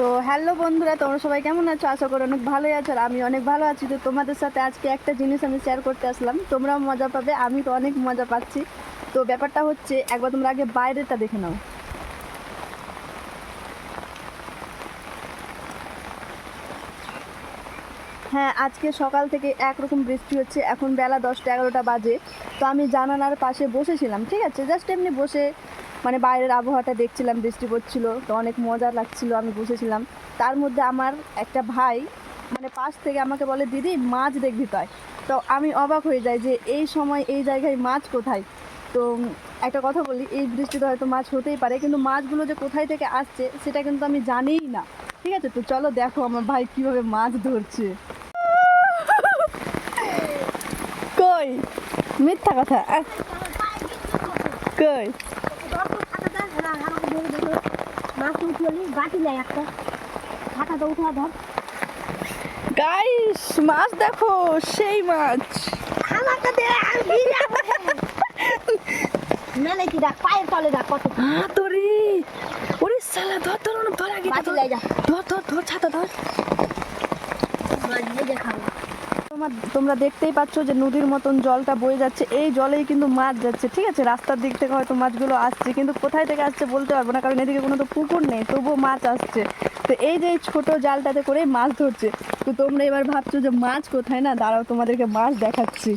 তো হ্যালো বন্ধুরা, তোমরা সবাই কেমন আছো? আশা করি অনেক ভালোই আছো আর আমি অনেক ভালো আছি। তো তোমাদের সাথে আজকে একটা জিনিস আমি শেয়ার করতে আসলাম। তোমরাও মজা পাবে, আমি তো অনেক মজা পাচ্ছি। তো ব্যাপারটা হচ্ছে, একবার তোমরা আগে বাইরেটা দেখে নাও। হ্যাঁ আজকে সকাল থেকে একরকম বৃষ্টি হচ্ছে। এখন বেলা দশটা এগারোটা বাজে। তো আমি জানালার পাশে বসেছিলাম, ঠিক আছে? জাস্ট এমনি বসে মানে বাইরের আবহাওয়াটা দেখছিলাম, বৃষ্টি পড়ছিল, তো অনেক মজা লাগছিল, আমি বসেছিলাম তার মধ্যে আমার একটা ভাই মানে পাশ থেকে আমাকে বলে, দিদি, মাছ দেখবি তাই। তো আমি অবাক হয়ে যাই যে এই সময় এই জায়গায় মাছ কোথায়? তো একটা কথা বলি, এই বৃষ্টিতে হয়তো মাছ হতেই পারে, কিন্তু মাছগুলো যে কোথায় থেকে আসছে, সেটা কিন্তু আমি জানিই না। ঠিক আছে? তো চলো দেখো আমার ভাই কীভাবে মাছ ধরছে। কই? মিথ্যা কথা। কই মাছ উঠিয়ে বাটি নেয় একটা হাতাটা উঠা ধর গাইস মাছ দেখো, সেই মাছ। আমারটা দে আমি মেলে কি দেখ পায়ের তলে কত হাতরে ওরে সালা ধর ধর ধর ধর ধর ধর ধর ছাতা ধর। মাছ তোমার, তোমরা দেখতেই পাচ্ছ যে নদীর মতন জলটা বয়ে যাচ্ছে। এই জলেই কিন্তু মাছ যাচ্ছে, ঠিক আছে? রাস্তার দিক থেকে হয়তো মাছগুলো আসছে, কিন্তু কোথায় থেকে আসছে বলতে পারব না, কারণ এদিকে কোনো তো পুকুর নেই, তবুও মাছ আসছে। তো এই যে ছোট জালটাতে করে মাছ ধরছে। তো তোমরা এবার ভাবছ যে মাছ কোথায়? না, দাঁড়াও, তোমাদেরকে মাছ দেখাচ্ছি।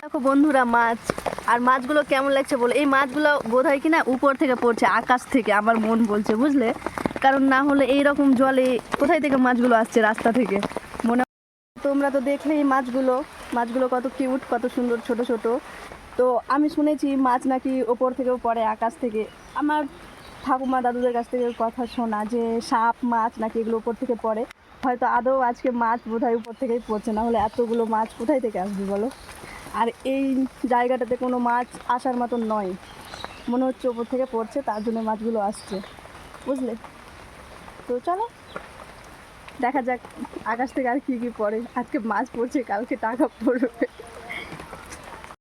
দেখো বন্ধুরা, মাছ। আর মাছগুলো কেমন লাগছে বলে? এই মাছগুলো বোধ হয় কিনা উপর থেকে পড়ছে, আকাশ থেকে, আমার মন বলছে, বুঝলে? কারণ না হলে এই রকম জলে কোথায় থেকে মাছগুলো আসছে রাস্তা থেকে? মনে তোমরা তো দেখলে এই মাছগুলো। মাছগুলো কত কিউট, কত সুন্দর, ছোট ছোট। তো আমি শুনেছি মাছ নাকি ওপর থেকেও পড়ে আকাশ থেকে। আমার ঠাকুমা দাদুদের কাছ থেকে কথা শোনা যে সাপ, মাছ নাকি এগুলো উপর থেকে পড়ে। হয়তো আদৌ আজকে মাছ বোধহয় উপর থেকেই পড়ছে, না হলে এতগুলো মাছ কোথায় থেকে আসবে বলো? আর এই জায়গাটাতে কোনো মাছ আসার মতন নয়। মনে হচ্ছে ওপর থেকে পড়ছে, তার জন্য মাছগুলো আসছে। বুঝলে? তো চলো। দেখা যাক আকাশ থেকে আর কী কী পড়ে। আজকে মাছ পড়ছে কালকে টাকা পড়বে।